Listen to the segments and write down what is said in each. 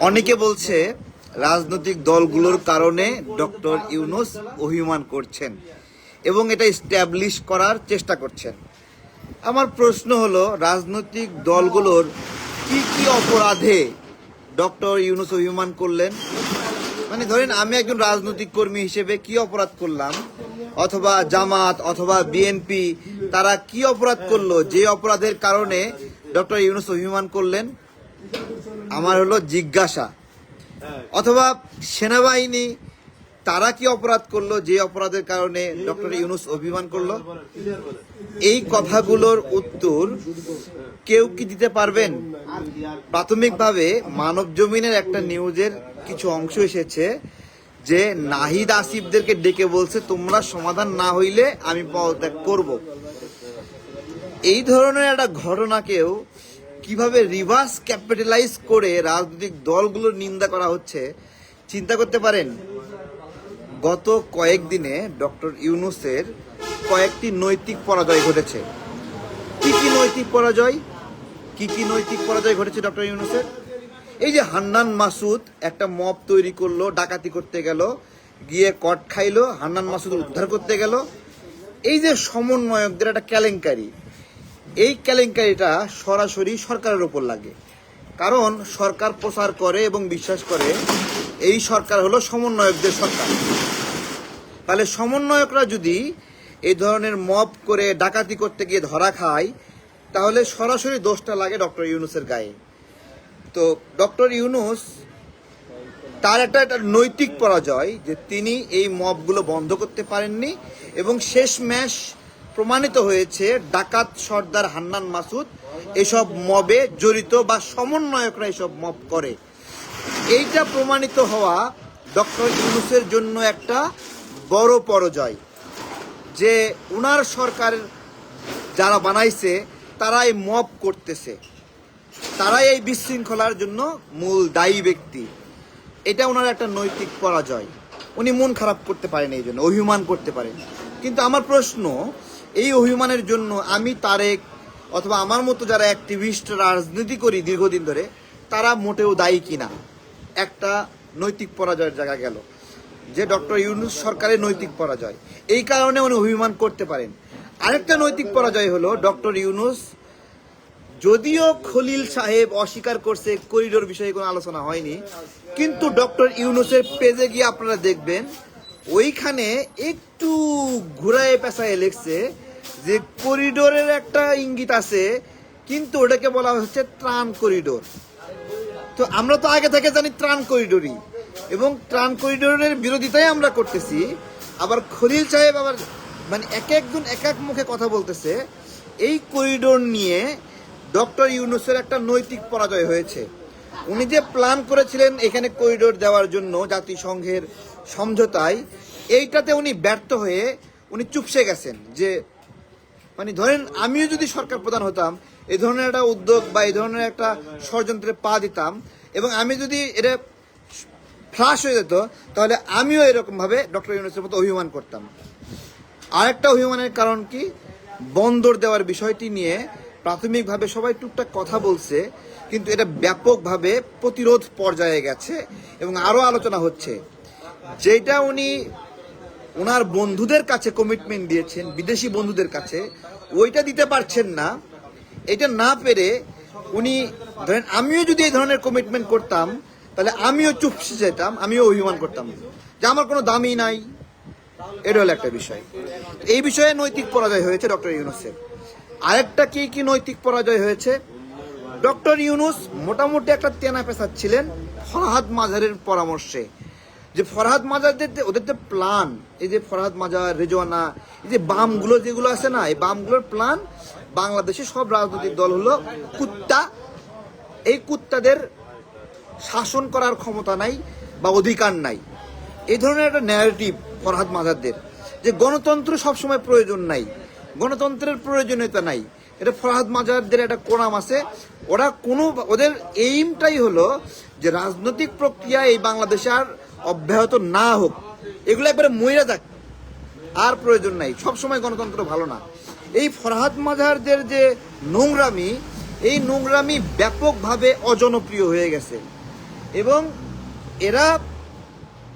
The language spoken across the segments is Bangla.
অনেকে বলছে রাজনৈতিক দলগুলোর কারণে ডক্টর ইউনুস অভিমান করছেন এবং এটা স্ট্যাবলিশ করার চেষ্টা করছেন। আমার প্রশ্ন হলো, রাজনৈতিক দলগুলোর কি কি অপরাধে ডক্টর ইউনুস অভিমান করলেন? মানে ধরেন, আমি একজন রাজনৈতিক কর্মী হিসেবে কি অপরাধ করলাম? অথবা জামাত, অথবা বিএনপি তারা কি অপরাধ করল? যে অপরাধের কারণে ডক্টর ইউনুস অভিমান করলেন? আমার হলো জিজ্ঞাসা। অথবা সেনাবাহিনী, তারা কি অপরাধ করল? যে অপরাধের কারণে ডক্টর ইউনুস অভিমান করল? এই কথাগুলোর উত্তর কেউ কি দিতে পারবেন? প্রাথমিকভাবে মানব জমিনের একটা নিউজের কিছু অংশ এসেছে যে নাহিদ আসিফদেরকে ডেকে বলছে, তোমরা সমাধান না হইলে আমি পদত্যাগ করব। এই ধরনের একটা ঘটনাকেও কীভাবে রিভার্স ক্যাপিটালাইজ করে রাজনৈতিক দলগুলোর নিন্দা করা হচ্ছে, চিন্তা করতে পারেন। গত কয়েকদিনে ডক্টর ইউনুসের কয়েকটি নৈতিক পরাজয় ঘটেছে। কি কি নৈতিক পরাজয়? কি কি নৈতিক পরাজয় ঘটেছে ডক্টর ইউনুসের? এই যে হান্নান মাসুদ একটা মব তৈরি করল, ডাকাতি করতে গেল, গিয়ে কট খাইলো, হান্নান মাসুদ উদ্ধার করতে গেল। এই যে সমন্বয়কদের একটা কেলেঙ্কারি। এই কেলেঙ্কারিটা সরাসরি সরকারের উপর লাগে। কারণ সরকার প্রচার করে এবং বিশ্বাস করে এই সরকার হলো সমন্বয়কদের সরকার। তাহলে সমন্বয়করা যদি এই ধরনের মব করে, ডাকাতি করতে গিয়ে ধরা খায়, তাহলে সরাসরি দোষটা লাগে ডক্টর ইউনুসের গায়ে। তো ডক্টর ইউনুস তার একটা একটা নৈতিক পরাজয় যে তিনি এই মপগুলো বন্ধ করতে পারেননি এবং শেষ ম্যাশ প্রমাণিত হয়েছে ডাকাত সর্দার হান্নান মাসুদ এসব মবে জড়িত বা সমন্বয়করা এসব মব করে। এইটা প্রমাণিত হওয়া ডক্টর ইউনুসের জন্য একটা বড় পরাজয় যে উনার সরকার যারা বানাইছে, তারাই মব করতেছে। তারাই এই বিশৃঙ্খলার জন্য মূল দায়ী ব্যক্তি। এটা ওনার একটা নৈতিক পরাজয়। উনি মন খারাপ করতে পারেন এই জন্য, অভিমান করতে পারেন। কিন্তু আমার প্রশ্ন এই অভিমানের জন্য আমি তারেক অথবা আমার মতো যারা অ্যাক্টিভিস্ট রাজনীতি করি দীর্ঘদিন ধরে, তারা মোটেও দায়ী কিনা? একটা নৈতিক পরাজয়ের জায়গা গেল। যে ডক্টর ইউনুস সরকারের নৈতিক পরাজয়। এই কারণে উনি অভিমান করতে পারেন। আরেকটা নৈতিক পরাজয় হলো ডক্টর ইউনুস, যদিও খলিল সাহেব অস্বীকার করছে করিডোর বিষয়ে কোনো আলোচনা হয়নি, কিন্তু ডক্টর ইউনুসের পেজে গিয়ে আপনারা দেখবেন ওইখানে একটু ঘুরায় পেঁচায় লেখছে যে করিডোরের একটা ইঙ্গিত আছে, কিন্তু ওটাকে বলা হচ্ছে ত্রাণ করিডোর। তো আমরা তো আগে থেকে জানি ত্রাণ করিডোরই, এবং ত্রাণ করিডোরের বিরোধিতাই আমরা করতেছি। আবার খলিল সাহেব আবার মানে এক একজন এক এক মুখে কথা বলতেছে, এই করিডোর নিয়ে ডক্টর ইউনুসের একটা নৈতিক পরাজয় হয়েছে। উনি যে প্ল্যান করেছিলেন এখানে করিডোর দেওয়ার জন্য জাতিসংঘের সমঝোতায়, এইটাতে উনি ব্যর্থ হয়ে উনি চুপসে গেছেন যে মানে ধরেন আমিও যদি সরকার প্রধান হতাম, এই ধরনের একটা উদ্যোগ বা এই ধরনের একটা ষড়যন্ত্রে পা দিতাম এবং আমি যদি এটা ফ্লাশ হয়ে যেত, তাহলে আমিও এরকম ভাবে ডক্টর ইউনুসের মতো অভিমান করতাম। আরেকটা অভিমানের কারণ কি? বন্দর দেওয়ার বিষয়টি নিয়ে প্রাথমিকভাবে সবাই টুকটাক কথা বলছে, কিন্তু এটা ব্যাপকভাবে প্রতিরোধ পর্যায়ে গেছে এবং আরও আলোচনা হচ্ছে। যেটা উনি ওনার বন্ধুদের কাছে কমিটমেন্ট দিয়েছেন, বিদেশি বন্ধুদের কাছে, ওইটা দিতে পারছেন না। এটা না পেরে উনি ধরেন, আমিও যদি এই ধরনের কমিটমেন্ট করতাম, তাহলে আমিও চুপসে যেতাম, আমিও অভিমান করতাম। যে আমার কোনো দামই নাই। এটা হলো একটা বিষয়। এই বিষয়ে নৈতিক পরাজয় হয়েছে ডক্টর ইউনুসের আরেকটা কি কি নৈতিক পরাজয় হয়েছে? ডক্টর ইউনুস মোটামুটি একটা তেনা পেশাচ্ছিলেন ফরহাদ মাঝারের পরামর্শে। যে ফরহাদ মাজারদের ওদের যে প্ল্যান এই যে ফরহাদ মাজার, রেজওয়ানা, এই যে বামগুলো যেগুলো আছে না, এই বামগুলোর প্ল্যান বাংলাদেশে সব রাজনৈতিক দল হলো কুত্তা। এই কুত্তাদের শাসন করার ক্ষমতা নাই বা অধিকার নাই। এই ধরনের একটা ন্যারেটিভ ফরহাদ মাজারদের, যে গণতন্ত্র সবসময় প্রয়োজন নাই। গণতন্ত্রের প্রয়োজনীয়তা নাই। এটা ফরহাদ মাজারদের একটা কোরাম আছে। ওরা কোনো ওদের এইমটাই হলো যে রাজনৈতিক প্রক্রিয়া এই বাংলাদেশে আর অব্যাহত না হোক, এগুলো একবারে মহিলা যাক। আর প্রয়োজন নাই সবসময় গণতন্ত্র ভালো না। এই ফরহাদ মাজারদের যে নোংরামি, এই নোংরামি ব্যাপকভাবে অজনপ্রিয় হয়ে গেছে। এবং এরা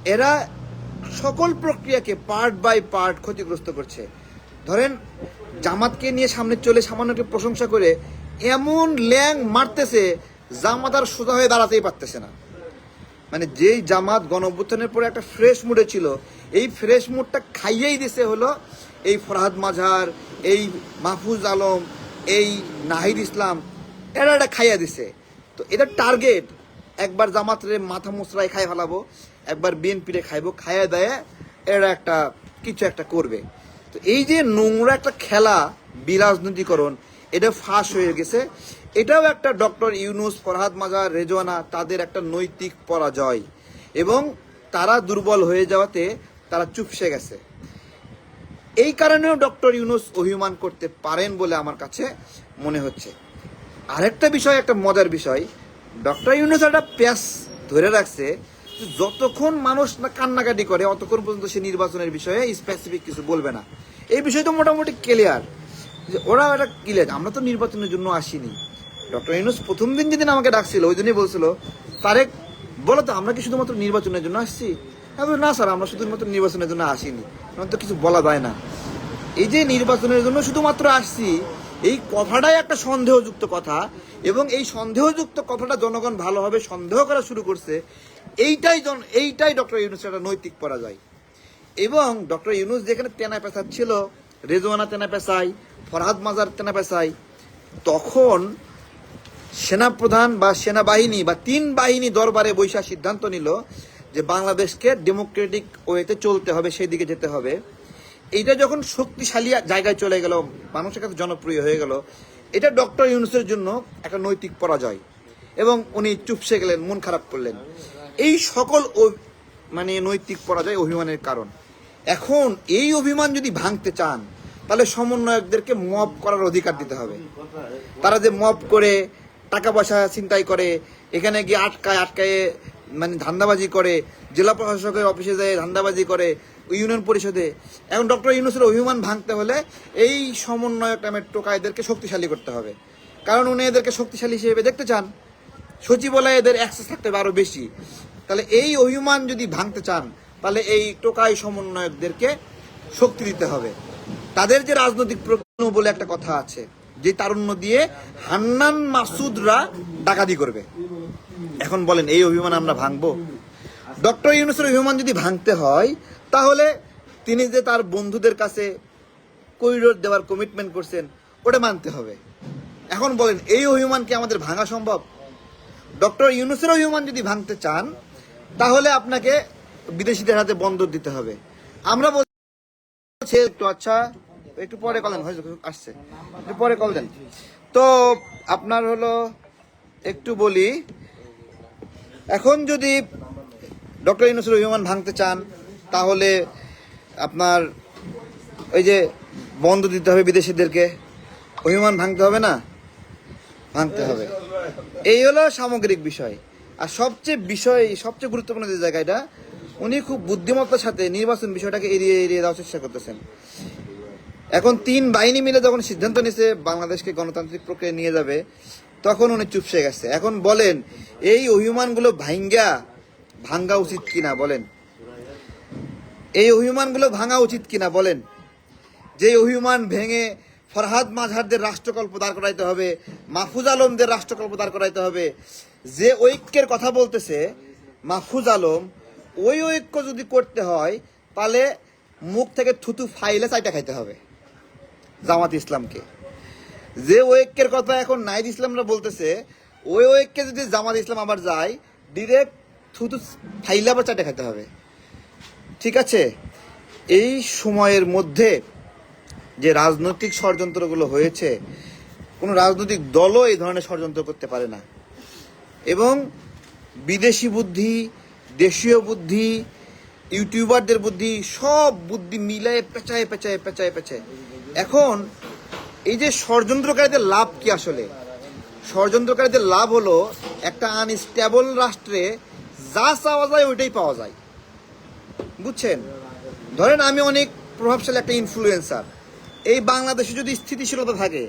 এরা সকল প্রক্রিয়াকে পার্ট বাই পার্ট ক্ষতিগ্রস্ত করছে। ধরেন, জামাতকে নিয়ে সামনে চলে সামান্যকে প্রশংসা করে এমন ল্যাং মারতেছে, জামাত আর সোজা হয়ে দাঁড়াতেই পারতেছে না। মানে যেই জামাত গণ অভ্যুত্থানের পরে একটা ফ্রেশ মুডে ছিল, এই ফ্রেশ মুডটা খাইয়েই দিছে হলো এই ফরহাদ মাঝার এই মাহফুজ আলম, এই নাহিদ ইসলাম, এরা এটা খাইয়া দিছে। তো এটা টার্গেট একবার জামাতরে মাথা মুসরাই খাই ফেলাবো, একবার বিএনপিরে খাইবো, খাইয়া দেয় এরা একটা কিছু একটা করবে। তো এই যে নোংরা একটা খেলা, বিরাজনীতিকরণ, এটা ফাঁস হয়ে গেছে। এটাও একটা ডক্টর ইউনুস, ফরহাদ মাজার, রেজওয়ানা, তাদের একটা নৈতিক পরাজয়। এবং তারা দুর্বল হয়ে যাওয়াতে তারা চুপসে গেছে। এই কারণেও ডক্টর ইউনুস অভিমান করতে পারেন বলে আমার কাছে মনে হচ্ছে। আরেকটা বিষয়, একটা মজার বিষয়। ডক্টর ইউনুস একটা প্যাস ধরে রাখছে যতক্ষণ মানুষ না কান্নাকাটি করে, অতক্ষণ পর্যন্ত সে নির্বাচনের বিষয়ে স্পেসিফিক কিছু বলবে না। এই বিষয় তো মোটামুটি ক্লিয়ার যে ওরা একটা ক্লিয়ার আমরা তো নির্বাচনের জন্য আসিনি। ডক্টর ইউনুস প্রথম দিন যেদিন আমাকে ডাকছিল, ওই দিনই বলছিল, তারেক, বলো তো, আমরা কি শুধুমাত্র নির্বাচনের জন্য আসছি? না, স্যার, আমরা শুধুমাত্র নির্বাচনের জন্য আসিনি। আমার তো কিছু বলা যায় না। এই যে নির্বাচনের জন্য শুধুমাত্র আসছি, এই কথাটাই একটা সন্দেহযুক্ত কথা, এবং এই সন্দেহযুক্ত কথাটা জনগণ ভালোভাবে সন্দেহ করা শুরু করছে। এইটাই জন, এইটাই ডক্টর ইউনুসের একটা নৈতিক পরা যায় এবং ডক্টর ইউনুস যেখানে তেনা পেশা ছিল রেজওয়ানা তেনা পেশাই ফরহাদ মাজার তেনা পেশাই তখন সেনাপ্রধান বা সেনাবাহিনী বা তিন বাহিনী দরবারে বৈশা সিদ্ধান্ত নিল যে বাংলাদেশকে ডেমোক্রেটিক ওয়েতে চলতে হবে, সেই দিকে যেতে হবে। এইটা যখন শক্তিশালী জায়গায় চলে গেল, মানুষের কাছে জনপ্রিয় হয়ে গেল, এটা ডক্টর ইউনুসের জন্য একটা নৈতিক পরাজয় এবং উনি চুপসে গেলেন, মন খারাপ করলেন। এই সকল মানে নৈতিক পরাজয় অভিমানের কারণ। এখন এই অভিমান যদি ভাঙতে চান, তাহলে সমন্বয়কদেরকে মব করার অধিকার দিতে হবে। তারা যে মব করে টাকা পয়সা ছিনতাই করে, এখানে গিয়ে আটকায় আটকায় মানে ধান্দাবাজি করে, জেলা প্রশাসকের অফিসে যায়, ধান্দাবাজি করে, ইউনিয়ন পরিষদে। এখন ডক্টর ইউনুসের অভিমান ভাঙতে হলে এই সমন্বয়ক নামের টোকাইদেরকে শক্তিশালী করতে হবে। কারণ উনি এদেরকে শক্তিশালী হিসেবে দেখতে চান। সচিবালয়ে এদের অ্যাক্সেস থাকতে হবে আরও বেশি। তাহলে এই অভিমান যদি ভাঙতে চান, তাহলে এই টোকাই সমন্বয়কদেরকে শক্তি দিতে হবে। তাদের যে রাজনৈতিক প্রশ্ন বলে একটা কথা আছে। যে তারুণ্য দিয়ে হান্নান মাসুদরা ডাকাতি করবে। এখন বলেন, এই অভিমান আমরা ভাঙবো? ডক্টর ইউনুসের অভিমান যদি ভাঙতে হয়, তাহলে তিনি যে তার বন্ধুদের কাছে করিডোর দেওয়ার কমিটমেন্ট করছেন, ওটা মানতে হবে। এখন বলেন, এই অভিমান কি আমাদের ভাঙা সম্ভব? ডক্টর ইউনুসের অভিমান যদি ভাঙতে চান, তাহলে আপনাকে বিদেশিদের হাতে বন্দর দিতে হবে। আমরা বলছি, একটু আচ্ছা একটু পরে কলেন হয়তো আসছে। একটু পরে কল দেন। তো আপনার হলো, একটু বলি, এখন যদি ডক্টর ইউনুসের অভিমান ভাঙতে চান, তাহলে আপনার ওই যে বন্ধ দিতে হবে বিদেশিদেরকে। অভিমান ভাঙতে হবে না? ভাঙতে হবে। এই হলো সামগ্রিক বিষয়। আর সবচেয়ে বিষয়, সবচেয়ে গুরুত্বপূর্ণ যে জায়গাটা, উনি খুব বুদ্ধিমত্তার সাথে নির্বাচন বিষয়টাকে এড়িয়ে এড়িয়ে দেওয়ার চেষ্টা করতেছেন। এখন তিন বাহিনী মিলে যখন সিদ্ধান্ত নিছে বাংলাদেশকে গণতান্ত্রিক প্রক্রিয়া নিয়ে যাবে, তখন উনি চুপসে গেছে। এখন বলেন, এই অভিমানগুলো ভাঙ্গা ভাঙ্গা উচিত কিনা বলেন? এই অভিমানগুলো ভাঙা উচিত কিনা বলেন? যে অভিমান ভেঙে ফরহাদ মাঝহারদের রাষ্ট্রকল্প দাঁড় করাইতে হবে, মাহফুজ আলমদের রাষ্ট্রকল্প দাঁড় করাইতে হবে, যে ঐক্যের কথা বলতেছে মাহফুজ আলম, ওই ঐক্য যদি করতে হয়, তাহলে মুখ থেকে থুতু ফাইলে চাইটা খাইতে হবে। জামাত ইসলামকে। যে ঐক্যের কথা এখন নাইদ ইসলামরা বলতেছে, ওই ঐক্যে যদি জামাত ইসলাম আবার যায় ডিরেক্ট থুতু ফাইলে আবার চাইটা খাইতে হবে। ঠিক আছে? এই সময়ের মধ্যে যে রাজনৈতিক ষড়যন্ত্রগুলো হয়েছে, কোনো রাজনৈতিক দলও এই ধরনের ষড়যন্ত্র করতে পারে না। এবং বিদেশি বুদ্ধি, দেশীয় বুদ্ধি, ইউটিউবারদের বুদ্ধি, সব বুদ্ধি মিলায়ে পেঁচায় পেঁচায় পেঁচায় পেঁচায়। এখন এই যে ষড়যন্ত্রকারীদের লাভ কি আসলে? ষড়যন্ত্রকারীদের লাভ হলো একটা আনস্টেবল রাষ্ট্রে যা চাওয়া যায় ওইটাই পাওয়া যায়। বুঝছেন? ধরেন আমি অনেক প্রভাবশালী একটা ইনফ্লুয়েন্সার এই বাংলাদেশে যদি স্থিতিশীলতা থাকে,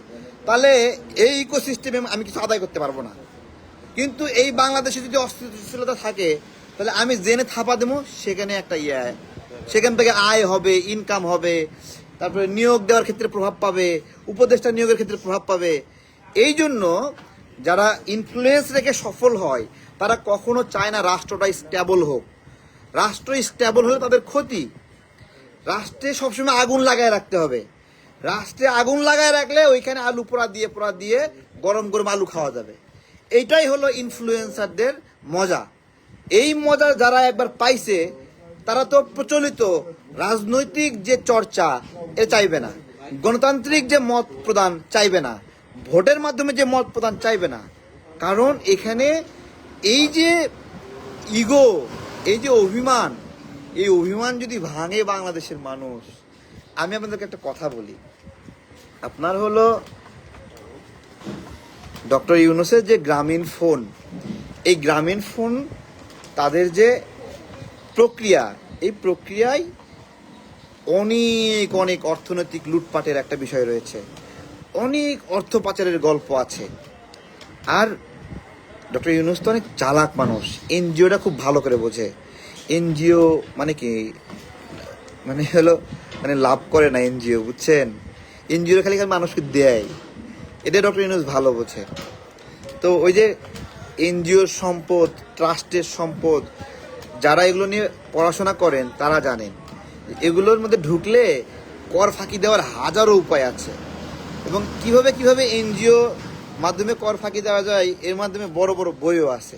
তাহলে এই ইকোসিস্টেমে আমি কিছু আদায় করতে পারব না। কিন্তু এই বাংলাদেশে যদি অস্থিতিশীলতা থাকে, তাহলে আমি জেনে থাপা দেবো, সেখানে একটা ইয়ে সেখান থেকে আয় হবে ইনকাম হবে। তারপরে নিয়োগ দেওয়ার ক্ষেত্রে প্রভাব পাবে, উপদেষ্টা নিয়োগের ক্ষেত্রে প্রভাব পাবে। এই জন্য যারা ইনফ্লুয়েন্স রেখে সফল হয়, তারা কখনো চায় না রাষ্ট্রটা স্ট্যাবল হোক। রাষ্ট্র স্ট্যাবল হলে তাদের ক্ষতি। রাষ্ট্রে সবসময় আগুন লাগায় রাখতে হবে। রাষ্ট্রে আগুন লাগায় রাখলে ওইখানে আলু পোড়া দিয়ে পোড়া দিয়ে গরম গরম আলু খাওয়া যাবে। এইটাই হলো ইনফ্লুয়েন্সারদের মজা। এই মজা যারা একবার পাইছে, তারা তো প্রচলিত। রাজনৈতিক যে চর্চা এ চাইবে না। গণতান্ত্রিক যে মত প্রদান চাইবে না, ভোটের মাধ্যমে যে মত প্রদান চাইবে না, কারণ এখানে এই যে ইগো, এই যে অভিমান, এই অভিমান যদি ভাঙে বাংলাদেশের মানুষ, আমি আপনাদেরকে একটা কথা বলি। আপনার হলো ডক্টর ইউনুসের যে গ্রামীণ ফোন, এই গ্রামীণ ফোন তাদের যে প্রক্রিয়া, এই প্রক্রিয়ায় অনেক অনেক অর্থনৈতিক লুটপাটের একটা বিষয় রয়েছে। অনেক অর্থ পাচারের গল্প আছে। আর ডক্টর ইউনুস তো অনেক চালাক মানুষ। এনজিওটা খুব ভালো করে বোঝে। এনজিও মানে কি? মানে হলো মানে লাভ করে না এনজিও, বুঝছেন? এনজিও খালি খালি মানুষকে দেয়। এটা ডক্টর ইউনুস ভালো বোঝে। তো ওই যে এনজিওর সম্পদ, ট্রাস্টের সম্পদ, যারা এগুলো নিয়ে পড়াশোনা করেন, তারা জানেন। এগুলোর মধ্যে ঢুকলে কর ফাঁকি দেওয়ার হাজারো উপায় আছে। এবং কীভাবে কীভাবে এনজিও মাধ্যমে কর ফাঁকি দেওয়া যায়, এর মাধ্যমে বড় বড় বইও আছে।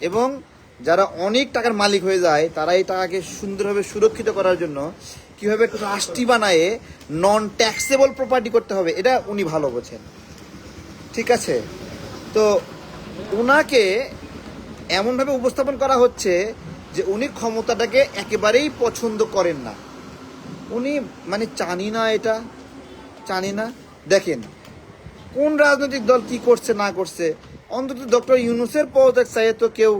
এবং যারা অনেক টাকার মালিক হয়ে যায়, তারা এই টাকাকে সুন্দরভাবে সুরক্ষিত করার জন্য কীভাবে ট্রাস্টি বানায়ে নন ট্যাক্সেবল প্রপার্টি করতে হবে, এটা উনি ভালো বোঝেন। ঠিক আছে? তো ওনাকে এমনভাবে উপস্থাপন করা হচ্ছে যে উনি ক্ষমতাটাকে একেবারেই পছন্দ করেন না। উনি মানে জানি না এটা জানি না। দেখেন, কোন রাজনৈতিক দল কি করছে, না করছে? অন্তত ডক্টর ইউনুসের পদত্যাগ চাইয়ে তো কেউ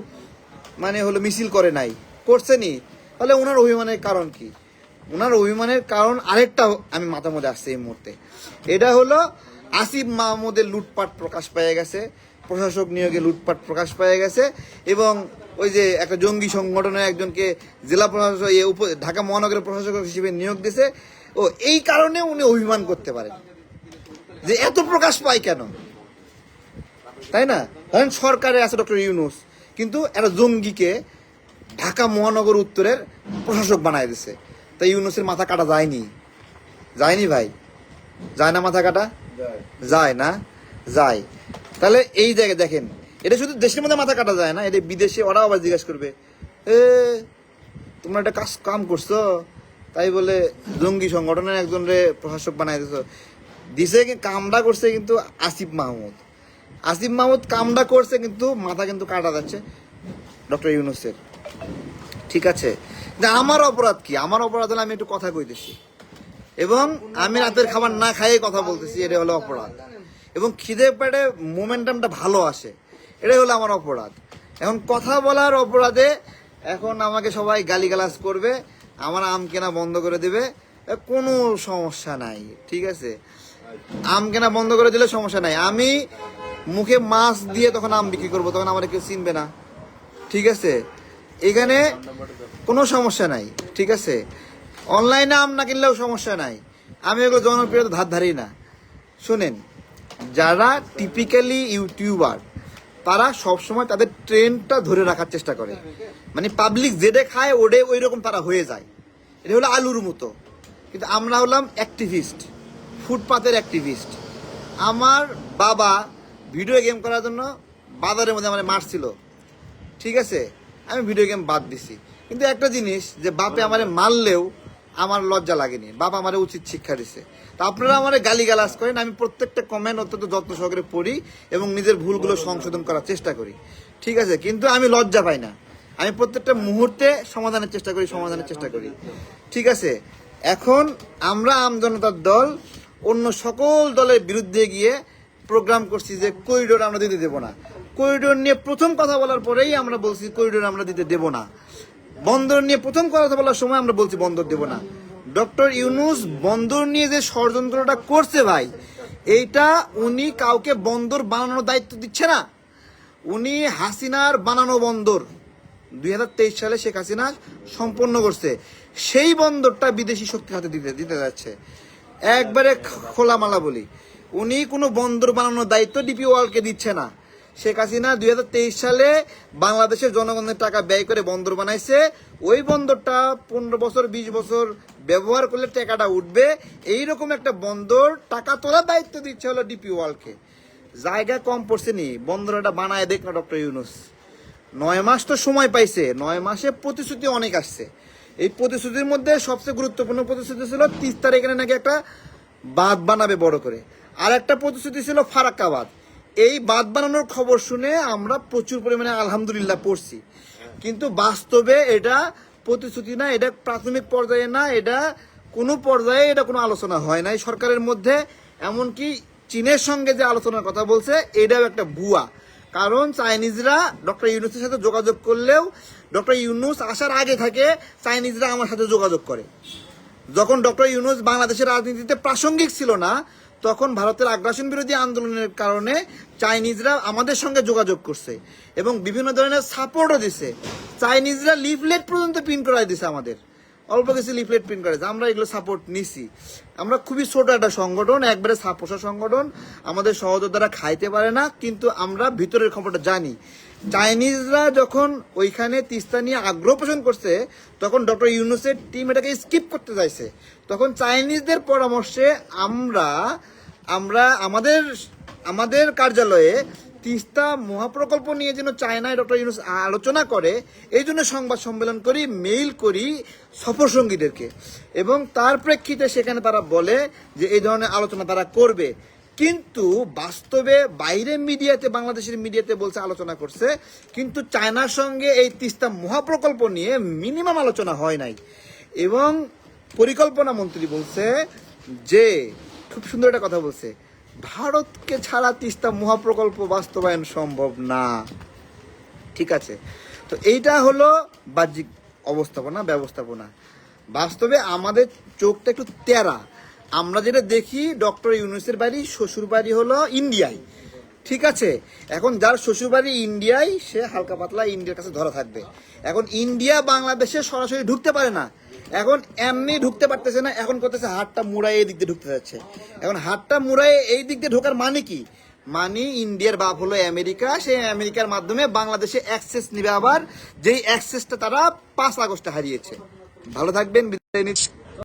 মানে হলো মিছিল করে নাই। করছেনি তাহলে ওনার অভিমানের কারণ কি? ওনার অভিমানের কারণ আরেকটা আমি মাথার মধ্যে আসছে এই মুহূর্তে। এটা হলো আসিফ মাহমুদের লুটপাট প্রকাশ পেয়ে গেছে। প্রশাসক নিয়োগে লুটপাট প্রকাশ পেয়ে গেছে এবং ওই যে একটা জঙ্গি সংগঠনের একজনকে জেলা প্রশাসক উপ ঢাকা মহানগরের প্রশাসক হিসেবে নিয়োগ দিয়েছে। ও এই কারণে উনি অভিমান করতে পারেন। যে এত প্রকাশ পায় কেন? তাই না? ধরেন সরকারে আছে ডক্টর ইউনুস কিন্তু একটা জঙ্গিকে ঢাকা মহানগর উত্তরের প্রশাসক বানায় দিছে। তাই ইউনুসের মাথা কাটা যায়নি। যায়নি ভাই? যায় না মাথা কাটা? যায় না? যায়। তাহলে এই জায়গায় দেখেন, এটা শুধু দেশের মধ্যে মাথা কাটা যায় না, এটা বিদেশে ওরাও আবার জিজ্ঞেস করবে, এ, তোমরা একটা কাজ, কাম করছ? তাই বলে জঙ্গি সংগঠনের একজন রে প্রশাসক বানাই দিছো। দিছে কামটা করছে কিন্তু আসিফ মাহমুদ। আসিফ মাহমুদ কামটা করছে কিন্তু মাথা কিন্তু কাটা যাচ্ছে ডক্টর ইউনুসের। ঠিক আছে? আমার অপরাধ কি? আমার অপরাধ হলে আমি একটু কথা কইতেছি। এবং আমি রাতের খাবার না খাইয়ে কথা বলতেছি, এটা হলো অপরাধ। এবং খিদে পেটে মোমেন্টামটা ভালো আসে। এটাই হলো আমার অপরাধ। এখন কথা বলার অপরাধে এখন আমাকে সবাই গালিগালাজ করবে, আমার আম কেনা বন্ধ করে দেবে কোনো সমস্যা নাই, ঠিক আছে? আম কেনা বন্ধ করে দিলে সমস্যা নাই। আমি মুখে মাছ দিয়ে তখন আম বিক্রি করব, তখন আমার কেউ চিনবে না, ঠিক আছে? এখানে কোনো সমস্যা নাই, ঠিক আছে? অনলাইনে আম না কিনলেও সমস্যা নাই। আমি এগুলো জনপ্রিয়তা ধার ধারি না। শুনেন যারা টিপিক্যালি ইউটিউবার তারা সবসময় তাদের ট্রেন্ডটা ধরে রাখার চেষ্টা করে। মানে পাবলিক যেটা খায় ওডে ওই রকম তারা হয়ে যায়। এটা হলো আলুর মতো। কিন্তু আমরা হলাম অ্যাক্টিভিস্ট ফুটপাতের অ্যাক্টিভিস্ট আমার বাবা ভিডিও গেম করার জন্য বাজারের মধ্যে আমার মারছিল ঠিক আছে? আমি ভিডিও গেম বাদ দিছি। কিন্তু একটা জিনিস, যে বাপে আমারে মারলেও আমার লজ্জা লাগেনি। বাপ আমার উচিত শিক্ষা দিছে। তা আপনারা আমার গালি গালাজ করেন, আমি প্রত্যেকটা কমেন্ট অত্যন্ত যত্ন সহকারে পড়ি এবং নিজের ভুলগুলো সংশোধন করার চেষ্টা করি। ঠিক আছে, কিন্তু আমি লজ্জা পাই না। আমি প্রত্যেকটা মুহূর্তে সমাধানের চেষ্টা করি, সমাধানের চেষ্টা করি। ঠিক আছে, এখন আমরা আমজনতার দল, অন্য সকল দলের বিরুদ্ধে গিয়ে প্রোগ্রাম করছি যে করিডোর আমরা দিতে দেবো না। করিডোর নিয়ে প্রথম কথা বলার পরেই আমরা বলছি করিডোর আমরা দিতে দেবো না। বন্দর নিয়ে প্রথম কথা বলার সময় আমরা বলছি বন্দর দেবো না। ডক্টর ইউনুস বন্দর নিয়ে যে ষড়যন্ত্রটা করছে ভাই, এইটা উনি কাউকে বন্দর বানানোর দায়িত্ব দিচ্ছে না। উনি হাসিনার বানানো বন্দর। দুই হাজার তেইশ সালে শেখ হাসিনা সম্পন্ন করছে। সেই বন্দরটা বিদেশি শক্তির হাতে দিতে দিতে যাচ্ছে। একবারে খোলামালা বলি, উনি কোনো বন্দর বানানোর দায়িত্ব ডিপি ওয়ার্ল্ডকে দিচ্ছে না। শেখ হাসিনা দুই হাজার তেইশ সালে বাংলাদেশের জনগণের টাকা ব্যয় করে বন্দর বানাইছে। ওই বন্দরটা পনেরো বছর, বিশ বছর ব্যবহার করলে টাকাটা উঠবে। এইরকম একটা বন্দর টাকা তোলার দায়িত্ব দিচ্ছে হলো ডিপি ওয়ার্ল্ডকে জায়গা কম পড়ছে নি, বন্দরটা বানায় দেখ না ডক্টর ইউনুস। নয় মাস তো সময় পাইছে, নয় মাসে প্রতিশ্রুতি অনেক আসছে। এই প্রতিশ্রুতির মধ্যে সবচেয়ে গুরুত্বপূর্ণ প্রতিশ্রুতি ছিল তিস্তার এখানে নাকি একটা বাঁধ বানাবে বড় করে। আর একটা প্রতিশ্রুতি ছিল ফারাক্কাবাদ। এই বাদ বানানোর খবর শুনে আমরা প্রচুর পরিমাণে আলহামদুলিল্লাহ পড়ছি। কিন্তু বাস্তবে এটা প্রতিশ্রুতি না, এটা প্রাথমিক পর্যায়ে না, এটা কোনো পর্যায়ে এটা কোনো আলোচনা হয় নাই। সরকারের মধ্যে, এমনকি চীনের সঙ্গে যে আলোচনার কথা বলছে, এটাও একটা ভুয়া। কারণ চাইনিজরা ডক্টর ইউনুসের সাথে যোগাযোগ করলেও, ডক্টর ইউনুস আসার আগে থাকে চাইনিজরা আমার সাথে যোগাযোগ করে। যখন ডক্টর ইউনুস বাংলাদেশের রাজনীতিতে প্রাসঙ্গিক ছিল না তখন ভারতের আগ্রাসন বিরোধী আন্দোলনের কারণে চাইনিজরা আমাদের সঙ্গে যোগাযোগ করছে এবং বিভিন্ন ধরনের সাপোর্টও দিছে। চাইনিজরা লিফলেট পর্যন্ত প্রিন্ট করাই দিছে আমাদের। অল্প কিছু লিফলেট প্রিন্ট করেছে আমরা এগুলো সাপোর্ট নিছি। আমরা খুবই ছোট একটা সংগঠন, একবারে সাপোসা সংগঠন। আমাদের সহযোদ্ধারা খাইতে পারে না, কিন্তু আমরা ভিতরের খবরটা জানি। চাইনিজরা যখন ওইখানে তিস্তা নিয়ে আগ্রহ পোষণ করছে, তখন ডক্টর ইউনুসের টিম এটাকে স্কিপ করতে চাইছে। তখন চাইনিজদের পরামর্শে আমরা আমরা আমাদের আমাদের কার্যালয়ে তিস্তা মহাপ্রকল্প নিয়ে যেন চায়নায় ডক্টর ইউনুস আলোচনা করে, এই জন্য সংবাদ সম্মেলন করি মেইল করি সফর সঙ্গীদেরকে। এবং তার প্রেক্ষিতে সেখানে তারা বলে যে, এই ধরনের আলোচনা তারা করবে। কিন্তু বাস্তবে বাইরে মিডিয়াতে, বাংলাদেশের মিডিয়াতে বলছে, আলোচনা করছে, কিন্তু চায়নার সঙ্গে এই তিস্তা মহাপ্রকল্প নিয়ে মিনিমাম আলোচনা হয় নাই। এবং পরিকল্পনা মন্ত্রী বলছে যে, খুব সুন্দর একটা কথা বলছে, ভারতকে ছাড়া তিস্তা মহাপ্রকল্প বাস্তবায়ন সম্ভব না। ঠিক আছে? তো এইটা হলো বাহ্যিক অবস্থাপনা, ব্যবস্থাপনা। বাস্তবে আমাদের চোখটা একটু তেরা আমরা যেটা দেখি, ডক্টর ইউনুসের বাড়ি, শ্বশুর বাড়ি হলো ইন্ডিয়ায়। ঠিক আছে? এখন যার শ্বশুর বাড়ি ইন্ডিয়ায়, সে হালকা পাতলা ইন্ডিয়ার কাছে ধরা থাকবে। এখন ইন্ডিয়া বাংলাদেশে সরাসরি ঢুকতে পারে না। এখন এমনি ঢুকতে পারতেছে না, এখন করতেছে হাতটা মুড়াই এই দিক দিয়ে ঢুকতে যাচ্ছে। এখন হাতটা মুড়াই এই দিক দিয়ে ঢোকার মানে কি? মানে ইন্ডিয়ার বাপ হলো আমেরিকা সেই আমেরিকার মাধ্যমে বাংলাদেশে অ্যাক্সেস নিবে আবার, যেই অ্যাক্সেসটা তারা পাঁচ আগস্টে হারিয়েছে। ভালো থাকবেন, বিদায় নিচ্ছি।